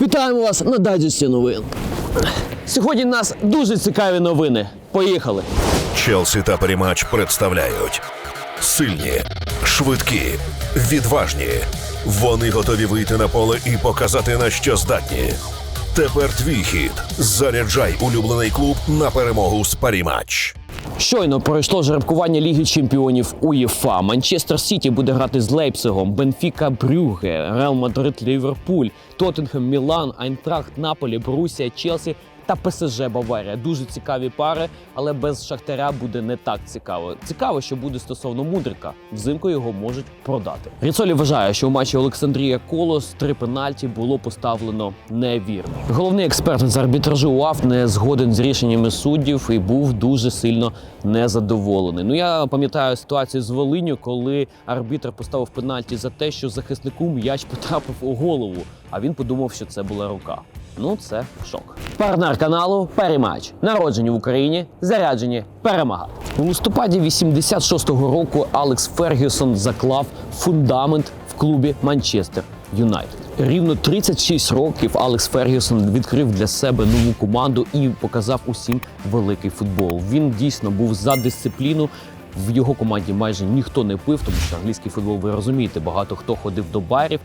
Вітаємо вас на дайджесті новин. Сьогодні нас дуже цікаві новини. Поїхали. Челсі та Перемач представляють сильні, швидкі, відважні. Вони готові вийти на поле і показати на що здатні. Тепер твій хід. Заряджай улюблений клуб на перемогу з Парімач. Щойно пройшло жеребкування Ліги Чемпіонів УЄФА. Манчестер Сіті буде грати з Лейпцигом, Бенфіка Брюге, Реал Мадрид Ліверпуль, Тоттенхем Мілан, Айнтрахт Наполі, Брусія, Челсі та ПСЖ Баварія. Дуже цікаві пари, але без Шахтаря буде не так цікаво. Цікаво, що буде стосовно Мудрика. Взимку його можуть продати. Ріцолі вважає, що у матчі Олександрія Колос три пенальті було поставлено невірно. Головний експерт з арбітражу УАФ не згоден з рішеннями суддів і був дуже сильно незадоволений. Ну я пам'ятаю ситуацію з Волиню, коли арбітр поставив пенальті за те, що захиснику м'яч потрапив у голову, а він подумав, що це була рука. Ну, це шок. Партнер каналу Перемач. Народжені в Україні, заряджені перемагати. У листопаді 86-го року Алекс Фергюсон заклав фундамент в клубі Манчестер Юнайтед. Рівно 36 років Алекс Фергюсон відкрив для себе нову команду і показав усім великий футбол. Він дійсно був за дисципліну. В його команді майже ніхто не пив, тому що англійський футбол, ви розумієте, багато хто ходив до барів.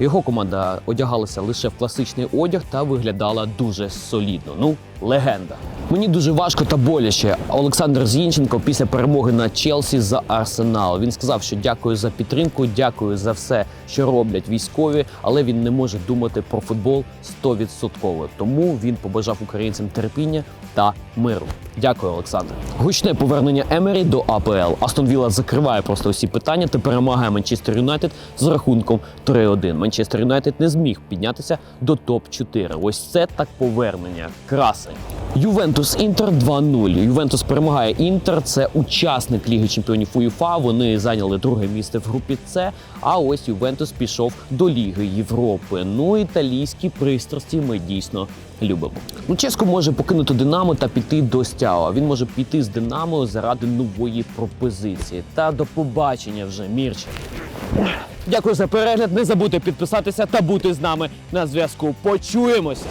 Його команда одягалася лише в класичний одяг та виглядала дуже солідно. Ну, легенда. Мені дуже важко та боляче. Олександр Зінченко після перемоги на Челсі за Арсенал. Він сказав, що дякую за підтримку, дякую за все, що роблять військові, але він не може думати про футбол 100%. Тому він побажав українцям терпіння та миру. Дякую, Олександр. Гучне повернення Емері до АПЛ. Астон Вілла закриває просто усі питання та перемагає Манчестер Юнайтед з рахунком 3-1. Манчестер Юнайтед не зміг піднятися до топ-4. Ось це так повернення. Красень. Ювентус Інтер 2-0. Ювентус перемагає Інтер. Це учасник Ліги Чемпіонів УЄФА. Вони зайняли друге місце в групі С. А ось Ювентус пішов до Ліги Європи. Ну італійські пристрасті ми дійсно любимо. Луческо може покинути Динамо та піти до Стява. Він може піти з Динамо заради нової пропозиції. Та до побачення вже Мірче. Дякую за перегляд. Не забудьте підписатися та бути з нами на зв'язку. Почуємося!